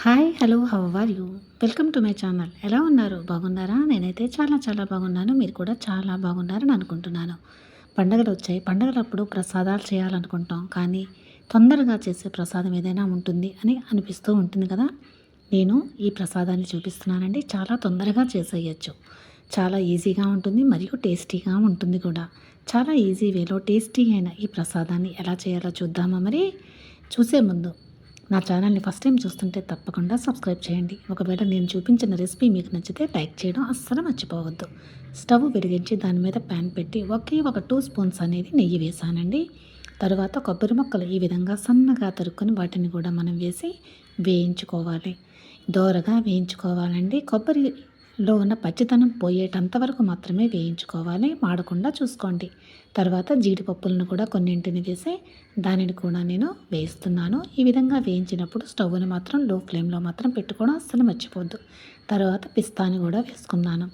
Hi hello how are you? Welcome to my channel. ఎలా ఉన్నారు? బాగున్నారా? నేనైతే చాలా చాలా బాగున్నాను. మీరు కూడా చాలా బాగున్నారని అనుకుంటున్నాను. పండగలు వచ్చాయి. పండగలప్పుడు ప్రసాదాలు చేయాలనుకుంటాం. కానీ తొందరగా చేసే ప్రసాదం ఏదైనా ఉంటుంది అని అనిపిస్తూ ఉంటుంది కదా? నేను ఈ ప్రసాదాన్ని చూపిస్తున్నానండి. చాలా తొందరగా చేసేయచ్చు. చాలా ఈజీగా ఉంటుంది మరియు టేస్టీగా ఉంటుంది కూడా. చాలా ఈజీ వేలో టేస్టీ అయిన ఈ ప్రసాదాన్ని ఎలా చేయాలో చూద్దామా మరి? చూసే ముందు నా ఛానల్ని ఫస్ట్ టైం చూస్తుంటే తప్పకుండా సబ్స్క్రైబ్ చేయండి. ఒకవేళ నేను చూపించిన రెసిపీ మీకు నచ్చితే లైక్ చేయడం అస్సలు మర్చిపోవద్దు. స్టవ్ వెలిగించి దాని మీద ప్యాన్ పెట్టి ఒకే ఒక టూ స్పూన్స్ అనేది నెయ్యి వేసానండి. తర్వాత కొబ్బరి మొక్కలు ఈ విధంగా సన్నగా తరుక్కొని వాటిని కూడా మనం వేసి వేయించుకోవాలి. దోరగా వేయించుకోవాలండి. కొబ్బరి లో ఉన్న పచ్చితనం పోయేటంత వరకు మాత్రమే వేయించుకోవాలి. మాడకుండా చూసుకోండి. తర్వాత జీడిపప్పులను కూడా కొన్నింటిని వేసి దానిని కూడా నేను వేస్తున్నాను. ఈ విధంగా వేయించినప్పుడు స్టవ్ని మాత్రం లో ఫ్లేమ్లో మాత్రం పెట్టుకోవడం అస్సలు మర్చిపోద్దు తర్వాత పిస్తాని కూడా వేసుకున్నాను.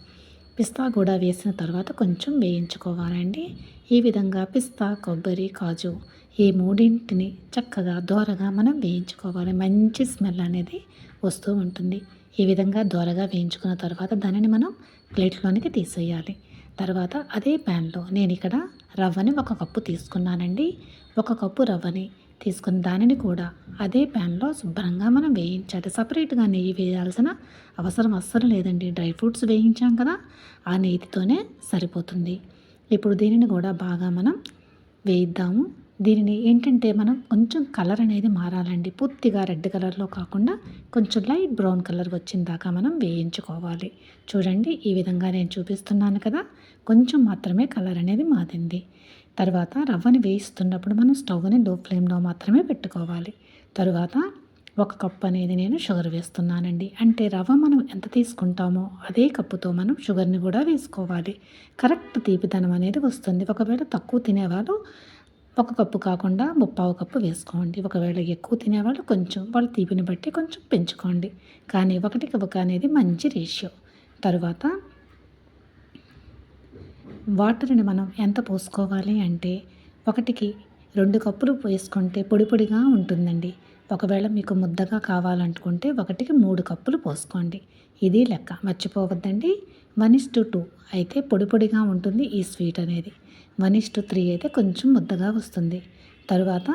పిస్తా కూడా వేసిన తర్వాత కొంచెం వేయించుకోవాలండి. ఈ విధంగా పిస్తా కొబ్బరి కాజు ఈ మూడింటిని చక్కగా దోరగా మనం వేయించుకోవాలి. మంచి స్మెల్ అనేది వస్తూ ఉంటుంది. ఈ విధంగా దోరగా వేయించుకున్న తర్వాత దానిని మనం ప్లేట్లోనికి తీసేయాలి. తర్వాత అదే ప్యాన్లో నేను ఇక్కడ రవ్వని ఒక కప్పు తీసుకున్నానండి. ఒక కప్పు రవ్వని తీసుకుని దానిని కూడా అదే ప్యాన్లో శుభ్రంగా మనం వేయించాలి. సపరేట్గా నెయ్యి వేయాల్సిన అవసరం అస్సలు లేదండి. డ్రై ఫ్రూట్స్ వేయించాం కదా ఆ నెయ్యితోనే సరిపోతుంది. ఇప్పుడు దీనిని కూడా బాగా మనం వేయిద్దాము. దీనిని ఏంటంటే మనం కొంచెం కలర్ అనేది మారాలండి. పూర్తిగా రెడ్ కలర్లో కాకుండా కొంచెం లైట్ బ్రౌన్ కలర్ వచ్చిన దాకా మనం వేయించుకోవాలి. చూడండి ఈ విధంగా నేను చూపిస్తున్నాను కదా. కొంచెం మాత్రమే కలర్ అనేది మారింది. తర్వాత రవ్వని వేయిస్తున్నప్పుడు మనం స్టవ్ని లో ఫ్లేమ్లో మాత్రమే పెట్టుకోవాలి. తరువాత ఒక కప్ అనేది నేను షుగర్ వేస్తున్నానండి. అంటే రవ్వ మనం ఎంత తీసుకుంటామో అదే కప్పుతో మనం షుగర్ని కూడా వేసుకోవాలి. కరెక్ట్ తీపిదనం అనేది వస్తుంది. ఒకవేళ తక్కువ తినేవాళ్ళు ఒక కప్పు కాకుండా ముప్పావు కప్పు వేసుకోండి. ఒకవేళ ఎక్కువ తినేవాళ్ళు కొంచెం వాళ్ళ తీపిని బట్టి కొంచెం పెంచుకోండి. కానీ ఒకటికి ఒక అనేది మంచి రేషియో. తరువాత వాటర్ని మనం ఎంత పోసుకోవాలి అంటే ఒకటికి రెండు కప్పులు వేసుకుంటే పొడి పొడిగా ఉంటుందండి. ఒకవేళ మీకు ముద్దగా కావాలనుకుంటే ఒకటికి మూడు కప్పులు పోసుకోండి. ఇది లెక్క. మర్చిపోవద్దండి. One is to. టూ అయితే పొడి పొడిగా ఉంటుంది ఈ స్వీట్ అనేది. వన్ ఇస్ టు త్రీ అయితే కొంచెం ముద్దగా వస్తుంది. తరువాత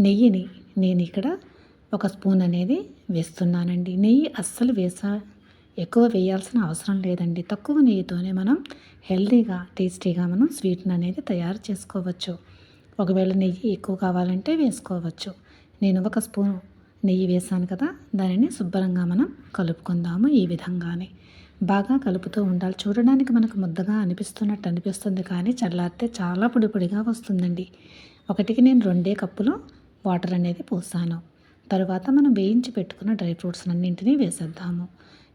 నెయ్యిని నేను ఇక్కడ ఒక స్పూన్ అనేది వేస్తున్నానండి. నెయ్యి అస్సలు వేసా ఎక్కువ వేయాల్సిన అవసరం లేదండి. తక్కువ నెయ్యితోనే మనం హెల్తీగా టేస్టీగా మనం స్వీట్ని అనేది తయారు చేసుకోవచ్చు. ఒకవేళ నెయ్యి ఎక్కువ కావాలంటే వేసుకోవచ్చు. నేను ఒక స్పూన్ నెయ్యి వేసాను కదా దానిని శుభ్రంగా మనం కలుపుకుందాము ఈ విధంగానే. బాగా కలుపుతూ ఉండాలి. చూడడానికి మనకు ముద్దగా అనిపిస్తున్నట్టు అనిపిస్తుంది కానీ చల్లారితే చాలా పొడి పొడిగా వస్తుందండి. ఒకటికి నేను రెండే కప్పులు వాటర్ అనేది పోసాను. తర్వాత మనం వేయించి పెట్టుకున్న డ్రై ఫ్రూట్స్ అన్నింటినీ వేసేద్దాము.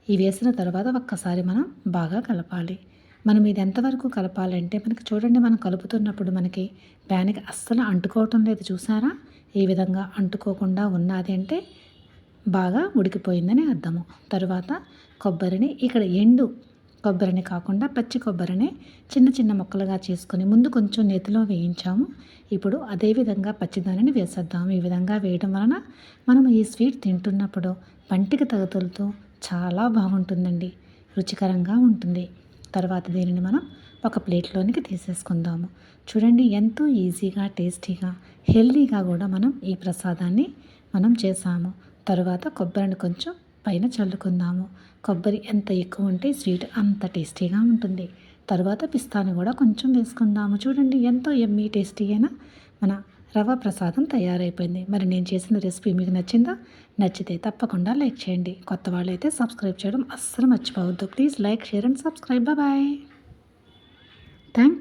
ఈ వేసిన తర్వాత ఒక్కసారి మనం బాగా కలపాలి. మనం ఇది ఎంతవరకు కలపాలంటే మనకి చూడండి మనం కలుపుతున్నప్పుడు మనకి ప్యాన్కి అస్సలు అంటుకోవటం లేదు చూసారా? ఈ విధంగా అంటుకోకుండా ఉన్నది అంటే బాగా ఉడికిపోయిందని అర్థము. తరువాత కొబ్బరిని ఇక్కడ ఎండు కొబ్బరిని కాకుండా పచ్చి కొబ్బరిని చిన్న చిన్న ముక్కలుగా చేసుకొని ముందు కొంచెం నేతిలో వేయించాము. ఇప్పుడు అదేవిధంగా పచ్చిదానిని వేసేద్దాము. ఈ విధంగా వేయడం వలన మనం ఈ స్వీట్ తింటున్నప్పుడు పంటికి తగతులతో చాలా బాగుంటుందండి. రుచికరంగా ఉంటుంది. తర్వాత దీనిని మనం ఒక ప్లేట్లోనికి తీసేసుకుందాము. చూడండి ఎంతో ఈజీగా టేస్టీగా హెల్దీగా కూడా మనం ఈ ప్రసాదాన్ని మనం చేసాము. తర్వాత కొబ్బరిని కొంచెం పైన చల్లుకుందాము. కొబ్బరి ఎంత ఎక్కువ ఉంటే స్వీట్ అంత టేస్టీగా ఉంటుంది. తర్వాత పిస్తాను కూడా కొంచెం వేసుకుందాము. చూడండి ఎంతో ఎమ్మీ టేస్టీ అయినా మన రవ ప్రసాదం తయారైపోయింది. మరి నేను చేసిన రెసిపీ మీకు నచ్చిందా? నచ్చితే తప్పకుండా లైక్ చేయండి. కొత్త వాళ్ళైతే సబ్స్క్రైబ్ చేయడం అస్సలు మర్చిపోవద్దు. Please like share and subscribe. Bye thank